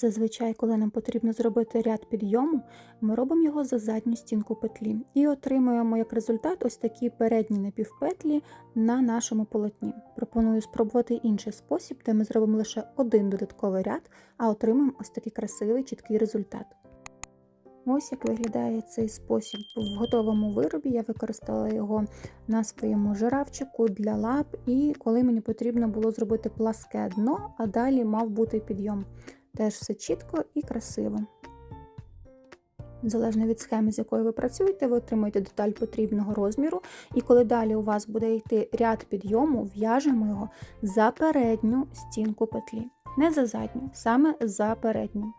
Зазвичай, коли нам потрібно зробити ряд підйому, ми робимо його за задню стінку петлі і отримуємо як результат ось такі передні напівпетлі на нашому полотні. Пропоную спробувати інший спосіб, де ми зробимо лише один додатковий ряд, а отримаємо ось такий красивий чіткий результат. Ось як виглядає цей спосіб в готовому виробі. Я використала його на своєму жиравчику для лап, і коли мені потрібно було зробити пласке дно, а далі мав бути підйом. Теж все чітко і красиво. Залежно від схеми, з якою ви працюєте, ви отримуєте деталь потрібного розміру, і коли далі у вас буде йти ряд підйому, в'яжемо його за передню стінку петлі. Не за задню, саме за передню.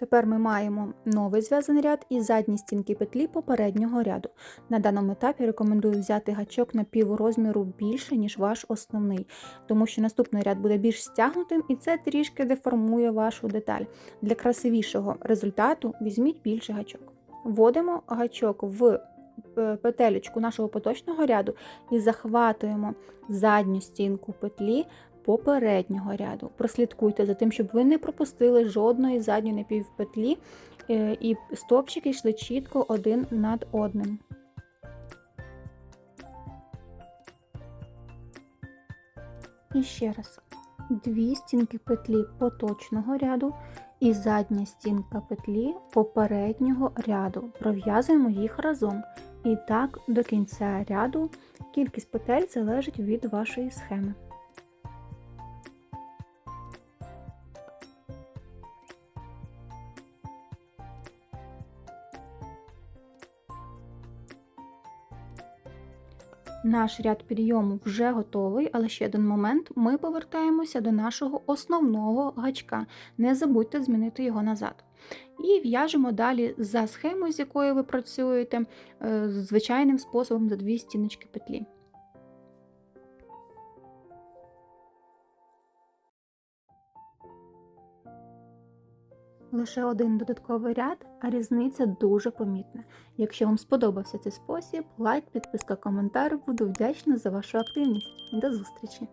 Тепер ми маємо новий зв'язаний ряд і задні стінки петлі попереднього ряду. На даному етапі рекомендую взяти гачок на пів розміру більше, ніж ваш основний, тому що наступний ряд буде більш стягнутим і це трішки деформує вашу деталь. Для красивішого результату візьміть більший гачок. Вводимо гачок в петелечку нашого поточного ряду і захватуємо задню стінку петлі попереднього ряду. Прослідкуйте за тим, щоб ви не пропустили жодної задньої напівпетлі е, і стовпчики йшли чітко один над одним. І ще раз. Дві стінки петлі поточного ряду і задня стінка петлі попереднього ряду. Пров'язуємо їх разом. І так до кінця ряду кількість петель залежить від вашої схеми. Наш ряд підйому вже готовий, але ще один момент: ми повертаємося до нашого основного гачка. Не забудьте змінити його назад. І в'яжемо далі за схемою, з якою ви працюєте, е, звичайним способом за дві стіночки петлі. Лише один додатковий ряд, а різниця дуже помітна. Якщо вам сподобався цей спосіб, лайк, підписка, коментар. Буду вдячна за вашу активність. До зустрічі!